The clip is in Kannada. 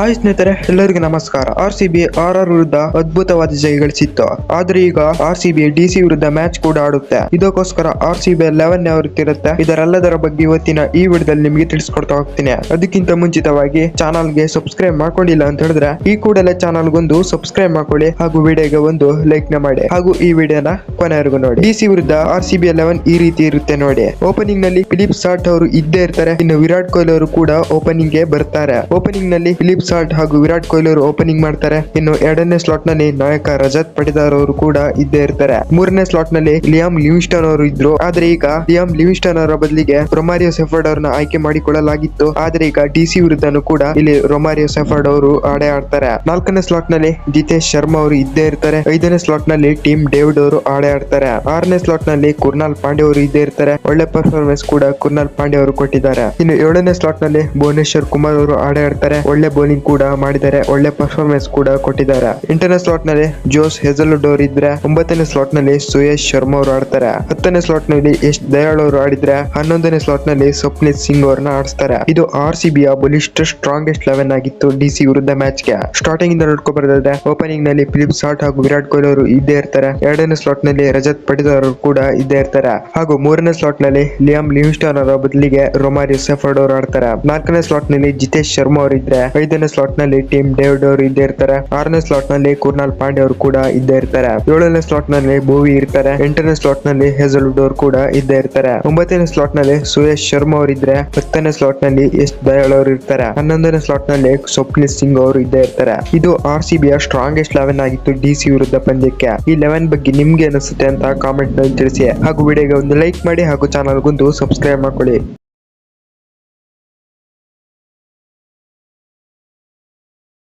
ಹಾಯ್ ಸ್ನೇಹಿತರೆ, ಎಲ್ಲರಿಗೂ ನಮಸ್ಕಾರ. R C B R R ವಿರುದ್ಧ ಅದ್ಭುತವಾದ ಜಯ ಗಳಿಸಿತ್ತು ಆದ್ರೆ ಈಗ R C B D C ವಿರುದ್ಧ ಮ್ಯಾಚ್ ಕೂಡ ಆಡುತ್ತೆ. ಇದಕ್ಕೋಸ್ಕರ ಆರ್ ಸಿ ಬಿ ಲೆವೆನ್ ಅವರುತ್ತಿರುತ್ತೆ ಇದರೆಲ್ಲದರ ಬಗ್ಗೆ ಇವತ್ತಿನ ಈ ವಿಡಿಯೋದಲ್ಲಿ ನಿಮಗೆ ತಿಳಿಸ್ಕೊಡ್ತಾ ಹೋಗ್ತೀನಿ. ಅದಕ್ಕಿಂತ ಮುಂಚಿತವಾಗಿ ಚಾನಲ್ಗೆ ಸಬ್ಸ್ಕ್ರೈಬ್ ಮಾಡ್ಕೊಂಡಿಲ್ಲ ಅಂತ ಹೇಳಿದ್ರೆ, ಈ ಕೂಡಲೇ ಚಾನಲ್ ಗೊಂದು ಸಬ್ಸ್ಕ್ರೈಬ್ ಮಾಡ್ಕೊಳ್ಳಿ ಹಾಗೂ ವಿಡಿಯೋಗೆ ಒಂದು ಲೈಕ್ನ ಮಾಡಿ. ಹಾಗೂ ಈ ವಿಡಿಯೋನ ಕೊನೆವರೆಗೂ ನೋಡಿ. ಡಿ ಸಿ ವಿರುದ್ಧ ಆರ್ ಸಿ ಬಿ ಲೆವೆನ್ ಈ ರೀತಿ ಇರುತ್ತೆ ನೋಡಿ. ಓಪನಿಂಗ್ನಲ್ಲಿ ಫಿಲಿಪ್ ಸಾಟ್ ಅವರು ಇದ್ದೇ ಇರ್ತಾರೆ. ಇನ್ನು ವಿರಾಟ್ ಕೊಹ್ಲಿ ಅವರು ಕೂಡ ಓಪನಿಂಗ್ಗೆ ಬರ್ತಾರೆ. ಓಪನಿಂಗ್ನಲ್ಲಿ ಫಿಲಿಪ್ ಸಾಲ್ಟ್ ಹಾಗೂ ವಿರಾಟ್ ಕೊಹ್ಲಿ ಅವರು ಓಪನಿಂಗ್ ಮಾಡ್ತಾರೆ. ಇನ್ನು ಎರಡನೇ ಸ್ಲಾಟ್ನಲ್ಲಿ ನಾಯಕ ರಜತ್ ಪಟಿದಾರ್ ಅವರು ಕೂಡ ಇದ್ದೇ ಇರ್ತಾರೆ. ಮೂರನೇ ಸ್ಲಾಟ್ನಲ್ಲಿ ಲಿಯಾಮ್ ಲಿವಿಸ್ಟನ್ ಅವರು ಇದ್ರು. ಆದ್ರೆ ಈಗ ಲಿಯಾಮ್ ಲಿವಿಸ್ಟನ್ ಅವರ ಬದಲಿಗೆ ರೊಮಾರಿಯೋ ಸೆಫರ್ಡ್ ಅವರನ್ನ ಆಯ್ಕೆ ಮಾಡಿಕೊಳ್ಳಲಾಗಿತ್ತು. ಆದ್ರೆ ಈಗ ಡಿಸಿ ವಿರುದ್ಧನೂ ಕೂಡ ಇಲ್ಲಿ ರೊಮಾರಿಯೋ ಸೆಫರ್ಡ್ ಅವರು ಆಡೇ ಆಡ್ತಾರೆ ನಾಲ್ಕನೇ ಸ್ಲಾಟ್ನಲ್ಲಿ ಜಿತೇಶ್ ಶರ್ಮಾ ಅವರು ಇದ್ದೇ ಇರ್ತಾರೆ. ಐದನೇ ಸ್ಲಾಟ್ನಲ್ಲಿ ಟೀಮ್ ಡೇವಿಡ್ ಅವರು ಆಡೇ ಆಡ್ತಾರೆ ಆರನೇ ಸ್ಲಾಟ್ನಲ್ಲಿ ಕುರ್ನಾಲ್ ಪಾಂಡೆ ಅವರು ಇದ್ದೇ ಇರ್ತಾರೆ. ಒಳ್ಳೆ ಪರ್ಫಾರ್ಮೆನ್ಸ್ ಕೂಡ ಕುರ್ನಾಲ್ ಪಾಂಡೆ ಅವರು ಕೊಟ್ಟಿದ್ದಾರೆ. ಇನ್ನು ಏಳನೇ ಸ್ಲಾಟ್ನಲ್ಲಿ ಭುವನೇಶ್ವರ್ ಕುಮಾರ್ ಅವರು ಆಡೇ ಆಡ್ತಾರೆ ಒಳ್ಳೆ ಬೌಲಿಂಗ್ ಕೂಡ ಮಾಡಿದ್ದಾರೆ. ಒಳ್ಳೆ ಪರ್ಫಾರ್ಮೆನ್ಸ್ ಕೂಡ ಕೊಟ್ಟಿದ್ದಾರೆ. ಎಂಟನೇ ಸ್ಲಾಟ್ನಲ್ಲಿ ಜೋಸ್ ಹೆಸಲ್ ಡೋರ್ ಇದ್ರೆ ಒಂಬತ್ತನೇ ಸ್ಲಾಟ್ನಲ್ಲಿ ಸುಯೇಶ್ ಶರ್ಮಾ ಅವರು ಆಡ್ತಾರೆ. ಹತ್ತನೇ ಸ್ಲಾಟ್ನಲ್ಲಿ ಎಸ್ ದಯಾಳ್ ಅವರು ಆಡಿದ್ರೆ ಹನ್ನೊಂದನೇ ಸ್ಲಾಟ್ನಲ್ಲಿ ಸ್ವಪ್ನಿತ್ ಸಿಂಗ್ ಅವ್ರನ್ನ ಆಡಿಸ್ತಾರೆ. ಇದು ಆರ್ ಸಿ ಬಿಯ ಬಲಿಷ್ಠ ಸ್ಟ್ರಾಂಗೆಸ್ಟ್ ಲೆವೆನ್ ಆಗಿತ್ತು ಡಿಸಿ ವಿರುದ್ಧ ಮ್ಯಾಚ್ಗೆ. ಸ್ಟಾರ್ಟಿಂಗ್ ಇಂದ ನೋಡ್ಕೊ ಬರೋದಾದ್ರೆ ಓಪನಿಂಗ್ನಲ್ಲಿ ಫಿಲಿಪ್ ಸಾಟ್ ಹಾಗೂ ವಿರಾಟ್ ಕೊಹ್ಲಿ ಅವರು ಇದ್ದೇ ಇರ್ತಾರೆ. ಎರಡನೇ ಸ್ಲಾಟ್ನಲ್ಲಿ ರಜತ್ ಪಟಿದಾರ್ ಕೂಡ ಇದ್ದೇ ಇರ್ತಾರೆ. ಹಾಗೂ ಮೂರನೇ ಸ್ಲಾಟ್ನಲ್ಲಿ ಲಿಯಾಮ್ ಲಿವಿಂಗ್ಸ್ಟನ್ ಅವರ ಬದಲಿಗೆ ರೊಮಾರಿ ಸೆಫರ್ಡ್ ಅವರು ಆಡ್ತಾರೆ. ನಾಲ್ಕನೇ ಸ್ಲಾಟ್ನಲ್ಲಿ ಜಿತೇಶ್ ಶರ್ಮಾ ಅವರು ಇದ್ರೆ ಐದನೇ ಸ್ಲಾಟ್ನಲ್ಲಿ ಟೀಮ್ ಡೇವಿಡ್ ಅವರು ಇದ್ದೇ ಇರ್ತಾರೆ. ಆರನೇ ಸ್ಲಾಟ್ನಲ್ಲಿ ಕುರ್ನಾಲ್ ಪಾಂಡೆ ಅವರು ಕೂಡ ಇದ್ದೇ ಇರ್ತಾರೆ. ಏಳನೇ ಸ್ಲಾಟ್ನಲ್ಲಿ ಭೂವಿ ಇರ್ತಾರೆ. ಎಂಟನೇ ಸ್ಲಾಟ್ನಲ್ಲಿ ಹೆಜಲ್ವುಡ್ ಅವರು ಕೂಡ ಇದ್ದೇ ಇರ್ತಾರೆ. ಒಂಬತ್ತನೇ ಸ್ಲಾಟ್ನಲ್ಲಿ ಸುಯೇಶ್ ಶರ್ಮಾ ಅವರು ಇದ್ರೆ, ಹತ್ತನೇ ಸ್ಲಾಟ್ನಲ್ಲಿ ಎಸ್ ದಯಾಳ್ ಅವರು ಇರ್ತಾರೆ. ಹನ್ನೊಂದನೇ ಸ್ಲಾಟ್ನಲ್ಲಿ ಸ್ವಪ್ನ ಸಿಂಗ್ ಅವರು ಇದ್ದೇ ಇರ್ತಾರೆ. ಇದು ಆರ್ ಸಿ ಬಿಯ ಸ್ಟ್ರಾಂಗೆಸ್ಟ್ ಲೆವೆನ್ ಆಗಿತ್ತು ಡಿ ಸಿ ವಿರುದ್ಧ ಪಂದ್ಯಕ್ಕೆ. ಈ ಲೆವೆನ್ ಬಗ್ಗೆ ನಿಮ್ಗೆ ಅನಿಸುತ್ತೆ ಅಂತ ಕಾಮೆಂಟ್ನಲ್ಲಿ ತಿಳಿಸಿ. ಹಾಗೂ ವಿಡಿಯೋಗೆ ಒಂದು ಲೈಕ್ ಮಾಡಿ ಹಾಗೂ ಚಾನಲ್ ಗೊಂದು ಸಬ್ಸ್ಕ್ರೈಬ್ ಮಾಡ್ಕೊಳ್ಳಿ.